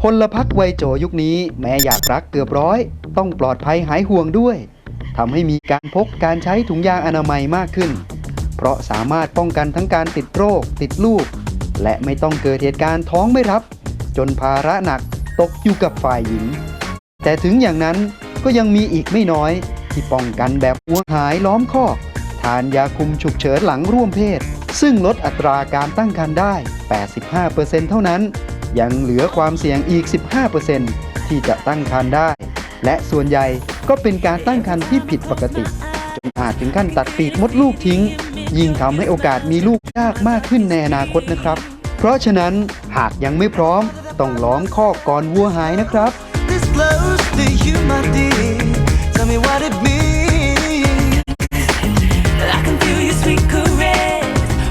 พลพักวัยโจยุคนี้แม้อยากรักเกือบร้อย ต้องปลอดภัยหายห่วงด้วยทำให้มีการพกการใช้ถุงยางอนามัยมากขึ้น เพราะสามารถป้องกันทั้งการติดโรค ติดลูก และไม่ต้องเกิดเหตุการณ์ท้องไม่รับ จนภาระหนักตกอยู่กับฝ่ายหญิง แต่ถึงอย่างนั้นก็ยังมีอีกไม่น้อย ที่ป้องกันแบบหัวหายล้อมคอก ทานยาคุมฉุกเฉินหลังร่วมเพศ ซึ่งลดอัตราการตั้งครรภ์ได้ 85%เท่านั้น ยังเหลือความเสี่ยงอีก 15%ที่จะตั้งครรภ์ได้ และส่วนใหญ่ก็เป็นการตั้งครรภ์ที่ผิดปกติ จนอาจถึงขั้นตัดปีกมดลูกทิ้ง ยิ่งทำให้โอกาสมีลูกยากมากขึ้นในอนาคตนะครับ เพราะฉะนั้นหากยังไม่พร้อม ต้องล้อมคอกก่อนวัวหายนะครับ this close to you, my dear.